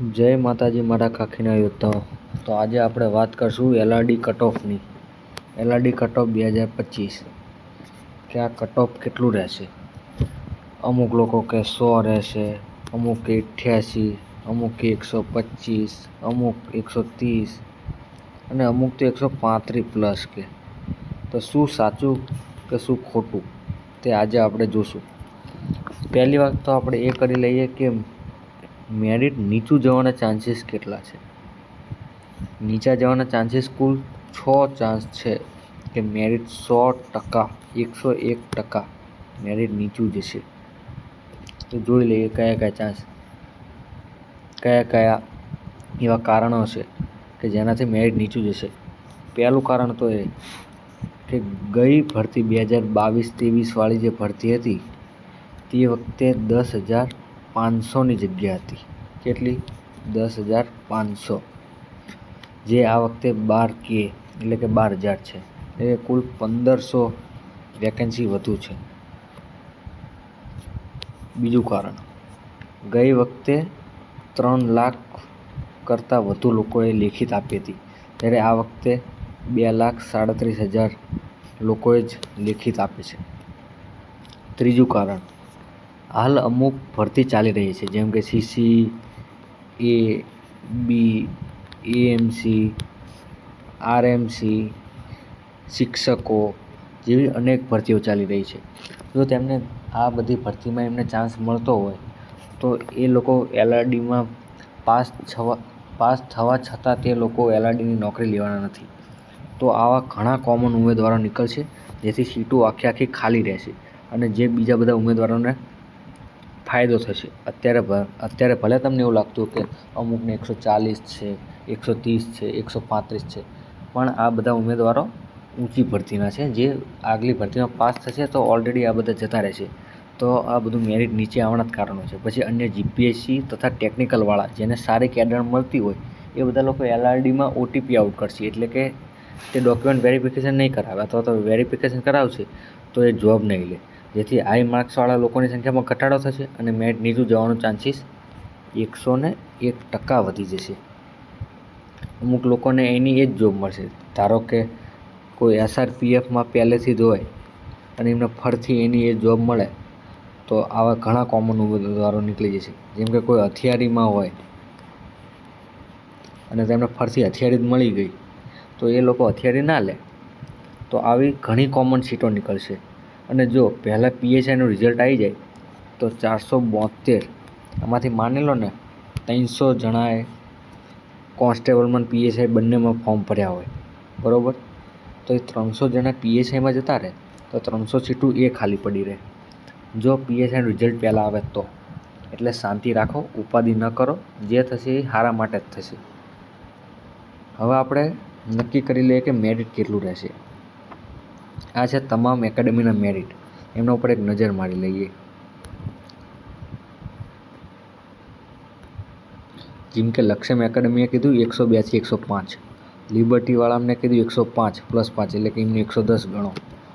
જય માતાજી, મારા કાખીના યોદ્ધાઓ તો આજે આપણે વાત કરશું એલઆરડી કટ ઓફની એલઆરડી કટ ઓફ બે હજાર પચીસ. કે આ કટ કેટલું રહેશે? અમુક લોકો કે સો રહેશે, અમુક કે અઠ્યાસી, અમુક કે એકસો પચીસ, અમુક એકસો ત્રીસ, અને અમુક તો એકસો પાંત્રીસ પ્લસ કે. તો શું સાચું કે શું ખોટું તે આજે આપણે જોશું. પહેલી વાત તો આપણે એ કરી લઈએ કે મેરિટ નીચું જવાના ચાન્સીસ કેટલા છે? નીચા જવાના ચાન્સીસ કુલ છ ચાન્સ છે કે મેરિટ સો ટકા, એકસો એક ટકા મેરિટ નીચું જશે. તો જોઈ લઈએ કયા કયા ચાન્સ કયા કયા એવા કારણો છે કે જેનાથી મેરિટ નીચું જશે. પહેલું કારણ તો એ કે ગઈ ભરતી બે હજાર બાવીસ ત્રેવીસવાળી જે ભરતી હતી, તે વખતે દસ હજાર પાંચસોની જગ્યા હતી. કેટલી? દસ હજાર પાંચસો. જે આ વખતે બાર કે, એટલે કે બાર હજાર છે. એ કુલ પંદરસો વેકેન્સી વધુ છે. બીજું કારણ. ગઈ વખતે ત્રણ લાખ કરતાં વધુ લોકોએ લેખિત આપી હતી. ત્યારે આ વખતે બે લાખ સાડત્રીસ હજાર લોકોએ જ લેખિત આપી છે. ત્રીજું કારણ. હાલ અમુક ભરતી ચાલી રહી છે. જેમ કે સીસી એ બી એએમસી આરએમસી શિક્ષકો જેવી અનેક ભરતીઓ ચાલી રહી છે. જો તેમને આ બધી ભરતીમાં એમને ચાન્સ મળતો હોય, તો એ લોકો એલઆરડીમાં પાસ થવા પાસ થવા છતાં તે લોકો એલઆરડીની નોકરી લેવાના નથી. તો આવા ઘણા કોમન ઉમેદવારો નીકળશે, જેથી સીટો આખી આખી ખાલી રહેશે અને જે બીજા બધા ઉમેદવારોને ફાયદો થશે. અત્યારે અત્યારે ભલે તમને એવું લાગતું કે અમુકને એકસો ચાલીસ છે, એકસો ત્રીસ છે, એકસો પાંત્રીસ છે, પણ આ બધા ઉમેદવારો ઊંચી ભરતીના છે. જે આગલી ભરતીમાં પાસ થશે તો ઓલરેડી આ બધા જતા રહેશે. તો આ બધું મેરિટ નીચે આવવાના જ કારણો છે. પછી અન્ય જીપીએસસી તથા ટેકનિકલવાળા જેને સારી કેડર મળતી હોય, એ બધા લોકો એલઆરડીમાં ઓટીપી આઉટ કરશે. એટલે કે તે ડોક્યુમેન્ટ વેરિફિકેશન નહીં કરાવે અથવા તો વેરિફિકેશન કરાવશે, તો એ જોબ નહીં લે. જેથી હાઈ માર્ક્સવાળા લોકોની સંખ્યામાં ઘટાડો થશે અને મેટ નીચું જવાનો ચાન્સીસ એકસો ને એક ટકા વધી જશે. અમુક લોકોને એની એ જ જોબ મળશે. ધારો કે કોઈ એસઆરપીએફમાં પહેલેથી જ હોય અને એમને ફરથી એની એ જોબ મળે, તો આવા ઘણા કોમન ઉમેદવારો નીકળી જશે. જેમ કે કોઈ હથિયારીમાં હોય અને તેમને ફરથી હથિયારી જ મળી ગઈ, તો એ લોકો હથિયારી ના લે, તો આવી ઘણી કોમન સીટો નીકળશે. અને જો પહેલાં પીએસઆઈનું રિઝલ્ટ આવી જાય, તો ચારસો બોતેર એમાંથી માની લો ને, ત્રણસો જણાએ કોન્સ્ટેબલમાં પીએસઆઈ બંનેમાં ફોર્મ ભર્યા હોય. બરાબર? તો એ ત્રણસો જણા પીએસઆઈમાં જતા રહે, તો ત્રણસો સીટું એ ખાલી પડી રહે. જો પીએસઆઈનું રિઝલ્ટ પહેલાં આવે તો. એટલે શાંતિ રાખો, ઉપાધિ ન કરો, જે થશે એ સારા માટે જ થશે. હવે આપણે નક્કી કરી લઈએ કે મેરિટ કેટલું રહેશે. આ છે તમામ એકેડમીના મેરિટ. એમના ઉપર એક નજર મારી લઈએ. જેમ કે લક્ષ્યમ એકેડમીએ કીધું એકસો બ્યાસી એકસો પાંચ. લિબર્ટીવાળાને કીધું એકસો પાંચ પ્લસ પાંચ, એટલે કે એમને એકસો દસ ગણો.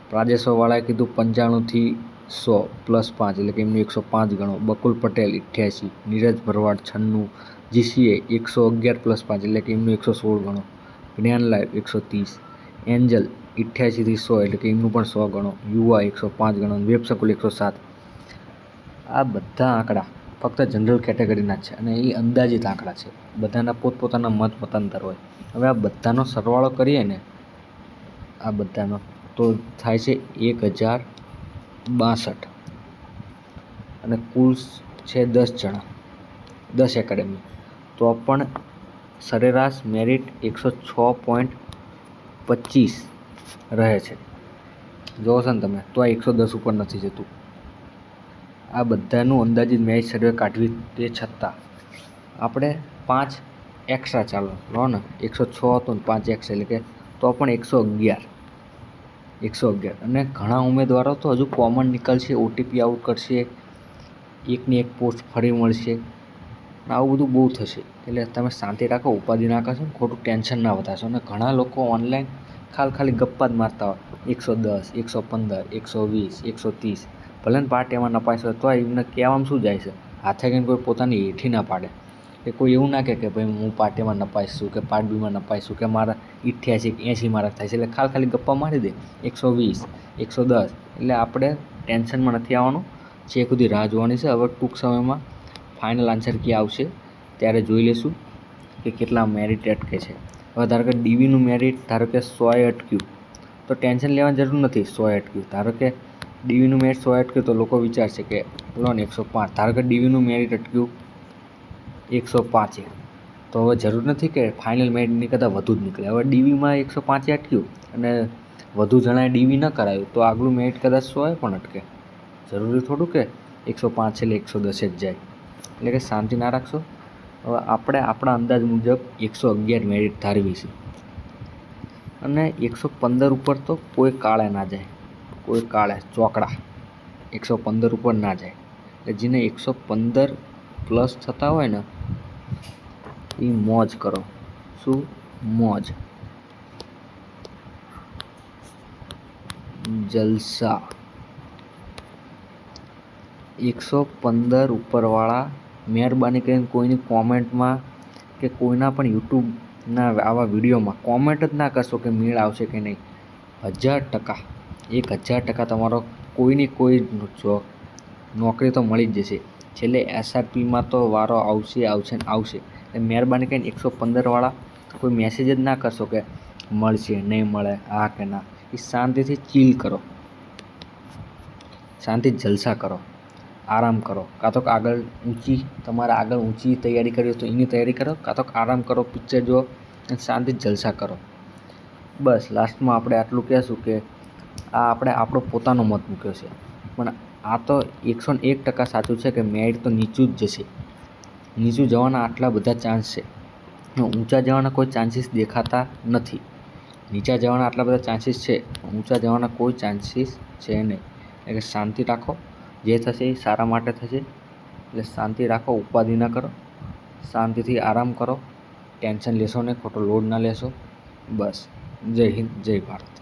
પ્રાજેશ્વરવાળાએ કીધું પંચાણુંથી સો પ્લસ પાંચ, એટલે કે એમનું એકસો પાંચ ગણો. બકુલ પટેલ અઠ્યાસી નીરજ ભરવાડ છન્નું, જીસીએ એકસો અગિયાર પ્લસ પાંચ, એટલે કે એમનું એકસો સોળ ગણો. જ્ઞાન લાઈવ એકસો ત્રીસ, એન્જલ અઠ્યાસીથી સો એટલે કે એમનું પણ સો ગણો. યુવા એકસો પાંચ ગણો વેબ સકુલ એકસો સાત. આ બધા આંકડા ફક્ત જનરલ કેટેગરીના છે અને એ અંદાજિત આંકડા છે. બધાના પોતપોતાના મત, મતાંતર હોય. હવે આ બધાનો સરવાળો કરીએ ને, આ બધાનો, તો થાય છે એક હજાર બાસઠ. અને કુલ છે દસ જણા, દસ એકેડમી તો પણ સરેરાશ મેરિટ એકસો છ પોઈન્ટ પચીસ. રહે છે. જોવો છો ને તમે, તો આ એકસો દસ ઉપર નથી જતું. આ બધાનું અંદાજિત મેચ સર્વે કાઢવી તે છતાં. આપણે પાંચ એક્સ્ટ્રા ચાલો, લો ને. એકસો છ હતું ને પાંચ એક્સ્ટ્રા એટલે કે તો પણ એકસો અગિયાર. એકસો અગિયાર. અને ઘણા ઉમેદવારો તો હજુ કોમન નીકળશે ઓટીપી આઉટ કરશે. એકની એક પોસ્ટ ફરી મળશે. આવું બધું બહુ થશે. એટલે તમે શાંતિ રાખો, ઉપાધિ ના કરશો ખોટું ટેન્શન ના વધારશો. અને ઘણા લોકો ઓનલાઈન ખાલી ખાલી ગપ્પા જ મારતા હોય. એકસો દસ, એકસો પંદર, એકસો વીસ, એકસો ત્રીસ. ભલે ને પાર્ટ એમાં નપાઈશ તો એમને કહેવામાં શું જાય છે? હાથે કહીને કોઈ પોતાની હેઠી ના પાડે. કે કોઈ એવું ના કહે કે ભાઈ, હું પાર્ટ એમાં નપાઈશું કે પાર્ટ બીમાં નપાઈશું કે મારા ઇઠ્યાસી કે એંસી માર્ક થાય છે. એટલે ખાલી ખાલી ગપ્પા મારી દે. એકસો વીસ, એકસો દસ. એટલે આપણે ટેન્શનમાં નથી આવવાનું. ચેક સુધી રાહ જોવાની છે, હવે ટૂંક સમયમાં ફાઇનલ આન્સર ક્યાં આવશે, ત્યારે જોઈ લઈશું કે કેટલા મેરિટ અટકે છે. હવે ધારો કે ડીવીનું મેરિટ ધારો કે સોએ અટક્યું, તો ટેન્શન લેવાની જરૂર નથી સોએ અટક્યું. ધારો કે ડીવીનું મેરિટ સોએ અટક્યું, તો લોકો વિચારશે કે, લોન એકસો પાંચ. ધારો કે ડીવીનું મેરિટ અટક્યું એકસો પાંચે, તો હવે જરૂર નથી કે ફાઇનલ મેરિટની કરતાં વધુ જ નીકળે. હવે ડીવીમાં એકસો પાંચે અટક્યું અને વધુ જણાએ ડીવી ન કરાયું, તો આગલું મેરિટ કદાચ સોએ પણ અટકે. જરૂરી થોડું કે એકસો પાંચ એટલે એકસો દસે જ જાય. એટલે કે શાંતિ ના રાખશો? હવે આપણે આપણા અંદાજ મુજબ એકસો અગિયાર મેરિટ ધારવી છે. અને એકસો પંદર ઉપર તો કોઈ કાળે ના જાય. કોઈ કાળે, ચોકડા. એકસો પંદર ઉપર ના જાય. એટલે જેને એકસો પંદર પ્લસ થતા હોય ને એ મોજ કરો. શું? મોજ. જલસા. એકસો પંદર ઉપરવાળા મહેરબાની કરીને કોઈની કોમેન્ટમાં કે કોઈના પણ યુટ્યુબના આવા વિડીયોમાં કોમેન્ટ જ ના કરશો કે મેળ આવશે કે નહીં. હજાર ટકા, એક હજાર ટકા તમારો કોઈની કોઈ નોકરી તો મળી જ જશે. છેલ્લે એસઆરપીમાં તો વારો આવશે આવશે ને આવશે. એટલે મહેરબાની કરીને એકસો પંદરવાળા કોઈ મેસેજ જ ના કરશો કે મળશે, નહીં મળે હા કે ના. એ શાંતિથી ચીલ કરો. શાંતિ જલસા કરો. આરામ કરો. કાં તો આગળ ઊંચી, તમારે આગળ ઊંચી તૈયારી કરવી હોય તો એની તૈયારી કરો. કાં તો આરામ કરો પિક્ચર જુઓ અને શાંતિ જલસા કરો. બસ લાસ્ટમાં આપણે આટલું કહેશું કે આ આપણે આપણો પોતાનો મત મૂક્યો છે. પણ આ તો એકસો ને એક ટકા સાચું છે કે મેરિટ તો નીચું જ જશે. નીચું જવાના આટલા બધા ચાન્સ છે. ઊંચા જવાના કોઈ ચાન્સીસ દેખાતા નથી. નીચા જવાના આટલા બધા ચાન્સીસ છે. ઊંચા જવાના કોઈ ચાન્સીસ છે નહીં. એટલે શાંતિ રાખો. જે થશે એ સારા માટે થશે. એટલે શાંતિ રાખો, ઉપાધિ ના કરો. શાંતિથી આરામ કરો. ટેન્શન લેશો ને ખોટો લોડ ના લેશો. બસ. જય હિન્દ, જય ભારત.